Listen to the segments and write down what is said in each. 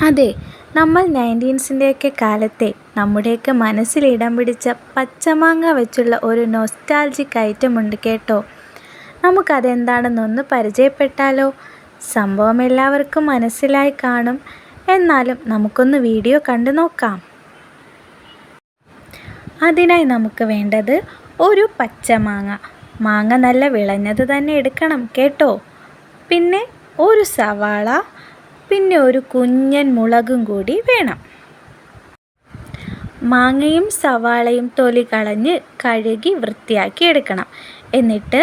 അതെ നമ്മൾ നയന്റീൻസിന്റെയൊക്കെ കാലത്തെ നമ്മുടെയൊക്കെ മനസ്സിൽ ഇടം പിടിച്ച പച്ചമാങ്ങ വെച്ചുള്ള ഒരു നോസ്റ്റാൾജിക് ഐറ്റം ഉണ്ട് കേട്ടോ. നമുക്കതെന്താണെന്നൊന്ന് പരിചയപ്പെട്ടാലോ? സംഭവം എല്ലാവർക്കും മനസ്സിലായി കാണും. എന്നാലും നമുക്കൊന്ന് വീഡിയോ കണ്ടു നോക്കാം. അതിനായി നമുക്ക് വേണ്ടത് ഒരു പച്ചമാങ്ങ. മാങ്ങ നല്ല വിളഞ്ഞത് തന്നെ എടുക്കണം കേട്ടോ. പിന്നെ ഒരു സവാള പിന്നെ ഒരു കുഞ്ഞൻ മുളകും കൂടി വേണം. മാങ്ങയും സവാളയും തൊലി കളഞ്ഞ് കഴുകി വൃത്തിയാക്കി എടുക്കണം. എന്നിട്ട്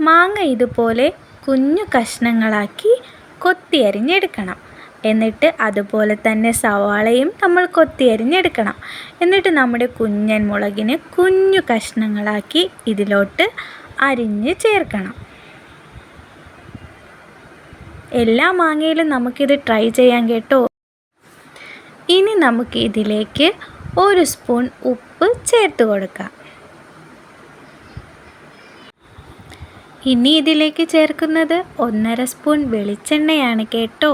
മാങ്ങ ഇതുപോലെ കുഞ്ഞു കഷ്ണങ്ങളാക്കി കൊത്തിയരിഞ്ഞെടുക്കണം. എന്നിട്ട് അതുപോലെ തന്നെ സവാളയും നമ്മൾ കൊത്തിയരിഞ്ഞെടുക്കണം. എന്നിട്ട് നമ്മുടെ കുഞ്ഞൻ മുളകിന് കുഞ്ഞു കഷ്ണങ്ങളാക്കി ഇതിലോട്ട് അരിഞ്ഞ് ചേർക്കണം. എല്ലാ മാങ്ങയിലും നമുക്കിത് ട്രൈ ചെയ്യാൻ കേട്ടോ. ഇനി നമുക്ക് ഇതിലേക്ക് ഒരു സ്പൂൺ ഉപ്പ് ചേർത്ത് കൊടുക്കാം. ഇനി ഇതിലേക്ക് ചേർക്കുന്നത് ഒന്നര സ്പൂൺ വെളിച്ചെണ്ണയാണ് കേട്ടോ.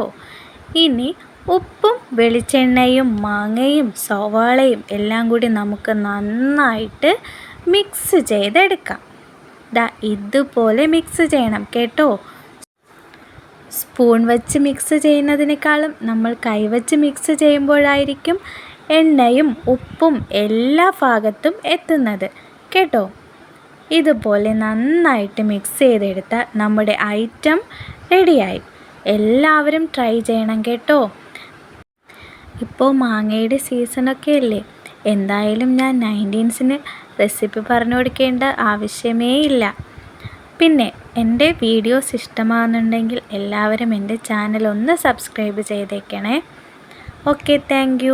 ഇനി ഉപ്പും വെളിച്ചെണ്ണയും മാങ്ങയും സവാളയും എല്ലാം കൂടി നമുക്ക് നന്നായിട്ട് മിക്സ് ചെയ്തെടുക്കാം. ദാ ഇതുപോലെ മിക്സ് ചെയ്യണം കേട്ടോ. സ്പൂൺ വെച്ച് മിക്സ് ചെയ്യുന്നതിനേക്കാളും നമ്മൾ കൈവച്ച് മിക്സ് ചെയ്യുമ്പോഴായിരിക്കും എണ്ണയും ഉപ്പും എല്ലാ ഭാഗത്തും എത്തുന്നത്. കേട്ടോ? ഇതുപോലെ നന്നായിട്ട് മിക്സ് ചെയ്തെടുത്ത നമ്മുടെ ഐറ്റം റെഡിയായി എല്ലാവരും ട്രൈ ചെയ്യണം കേട്ടോ. ഇപ്പോൾ മാങ്ങയുടെ സീസണൊക്കെ അല്ലേ? എന്തായാലും ഞാൻ നയന്റീൻസിന് റെസിപ്പി പറഞ്ഞു കൊടുക്കേണ്ട ആവശ്യമേ ഇല്ല. പിന്നെ എന്റെ വീഡിയോസ് ഇഷ്ടമാകുന്നുണ്ടെങ്കിൽ എല്ലാവരും എന്റെ ചാനൽ ഒന്ന് സബ്സ്ക്രൈബ് ചെയ്തേക്കണേ. Okay thank